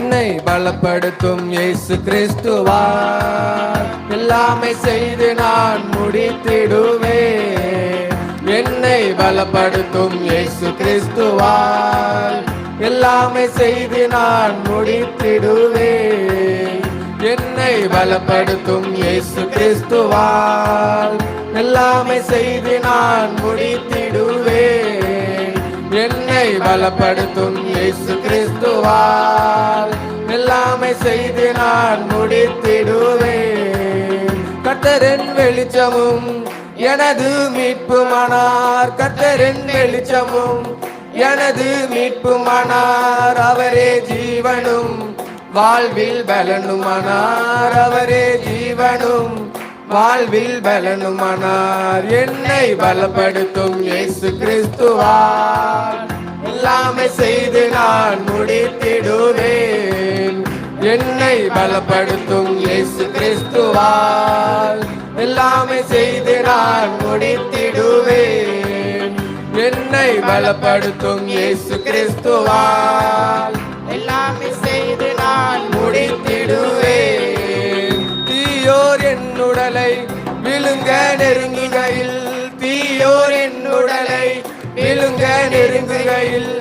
என்னை பலப்படுத்தும் இயேசு கிறிஸ்துவா எல்லாமே செய்து நான் முடித்திடுவே என்னை பலப்படுத்தும் இயேசு கிறிஸ்துவா எல்லாமே செய்து நான் முடித்திடுவே என்னை பலப்படுத்தும் இயேசு கிறிஸ்துவால் எல்லாமே செய்து நான் முடித்து என்னை பலப்படுத்தும் இயேசு கிறிஸ்துவால். எல்லாமே செய்து நான் முடித்திடுவேன். கத்தரின் வெளிச்சமும் எனது மீட்புமானார். கத்தரின் வெளிச்சமும் எனது மீட்புமானார். அவரே ஜீவனும் வாழ்வில் பலனுமானார். அவரே ஜீவனும் வாழ்வில் பலனுமானார் என்னை பலப்படுத்தும் இயேசு கிறிஸ்துவார் எல்லாமே செய்து நான் முடித்திடுவேன். என்னை பலப்படுத்தும் இயேசு கிறிஸ்துவால் எல்லாமே செய்து நான் முடித்திடுவேன். என்னை பலப்படுத்தும் இயேசு கிறிஸ்துவால் நெருங்க நெருங்குகையில்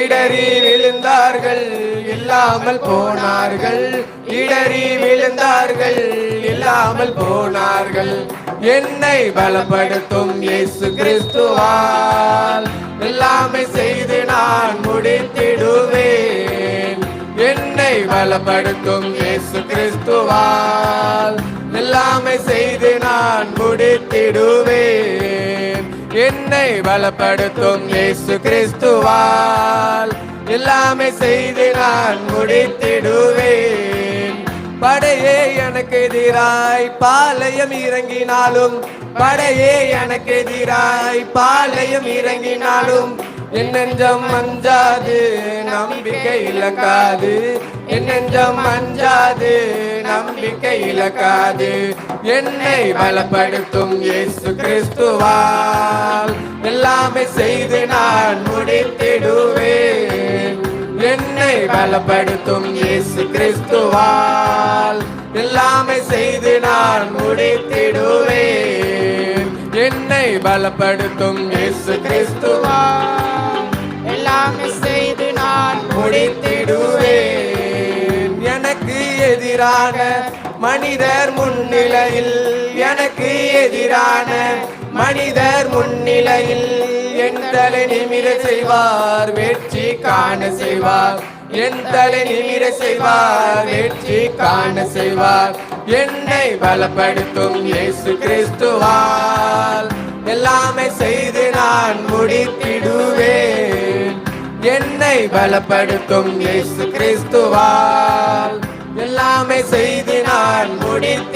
இடறி விழுந்தார்கள் இல்லாமல் போனார்கள். இடறி விழுந்தார்கள் இல்லாமல் போனார்கள். என்னை பலப்படுத்தும் இயேசு கிறிஸ்துவால். எல்லாமே செய்து நான் முடித்திடுவேன். என்னை பலப்படுத்தும் இயேசு கிறிஸ்துவால். எல்லாமே செய்து நான் முடித்திடுவேன். என்னை பலப்படுத்தும் இயேசு கிறிஸ்துவால். எல்லாமே செய்து நான் முடித்திடுவேன். படையே எனக்கு எதிராய் பாளையம் இறங்கினாலும் படையே எனக்கு எதிராய் பாளையம் இறங்கினாலும் என்னெஞ்சம் அஞ்சாது நம்பிக்கை இழக்காது. என்னெஞ்சம் அஞ்சாது நம்பிக்கை இழக்காது என்னை பலப்படுத்தும் இயேசு கிறிஸ்துவால். எல்லாமே செய்து நான் முடித்திடுவேன். என்னை பலப்படுத்தும் இயேசு கிறிஸ்துவால். எல்லாமே செய்து நான் முடித்திடுவேன். என்னை பலப்படுத்தும் இயேசு கிறிஸ்துவால். எல்லாமே செய்து நான் முடித்திடுவேன். எதிரான மனிதர் முன்னிலையில் எனக்கு எதிரான மனிதர் முன்னிலையில் என் தலை நிமிர செய்வார் வெற்றி காண செய்வார். என் தலை நிமிர செய்வார் வெற்றி காண செய்வார். என்னை பலப்படுத்தும் இயேசு கிறிஸ்துவால். எல்லாமே செய்து நான் முடித்திடுவேன். என்னை பலப்படுத்தும் இயேசு கிறிஸ்துவால். எல்லாமே செய்து நான் முடித்திடுவேன்.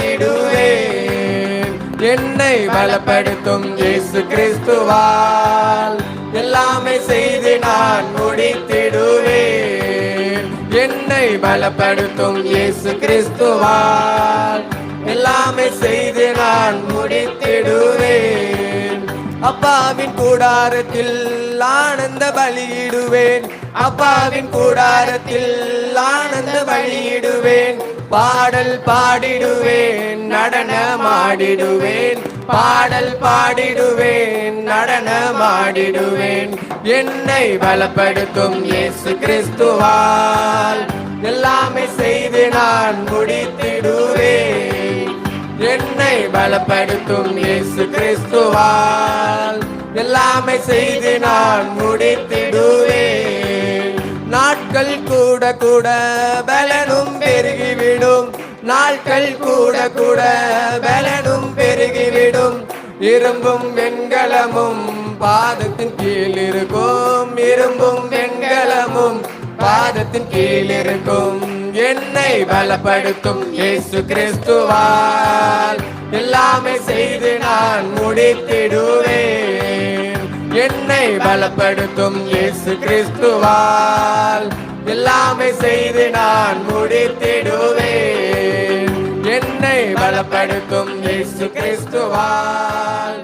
என்னை பலப்படுத்தும் இயேசு கிறிஸ்துவால் எல்லாமே செய்து நான் முடித்திடுவேன். என்னை பலப்படுத்தும் இயேசு கிறிஸ்துவால் எல்லாமே செய்து நான் முடித்திடுவேன். அப்பாவின் கூடாரத்தில் ஆனந்த பலியிடுவேன். அப்பாவின் கூடாரத்தில் ஆனந்த வழியிடுவேன் பாடல் பாடிடுவேன் நடனமாடிடுவேன் பாடல் பாடிடுவேன் நடனமாடிடுவேன் என்னை பலப்படுத்தும் இயேசு கிறிஸ்துவால் எல்லாமே செய்து நான் முடித்திடுவேன் என்னை பலப்படுத்தும் இயேசு கிறிஸ்துவால் எல்லாமே செய்து நான் முடித்திடுவேன் நாட்கள் கூட கூட பலனும் பெருகிவிடும். நாட்கள் கூட கூட பலனும் பெருகிவிடும். இரும்பும் வெண்கலமும் பாதத்தின் கீழ் இருக்கும். இரும்பும் வெண்கலமும் பாதத்தின் கீழ் இருக்கும். என்னை பலப்படுத்தும் இயேசு கிறிஸ்துவால். எல்லாமே செய்து நான் முடித்திடுவேன். என்னை பலப்படுத்தும் இயேசு கிறிஸ்துவால். எல்லாமே செய்து நான் முடித்திடுவேன். என்னை பலப்படுத்தும் இயேசு கிறிஸ்துவால்.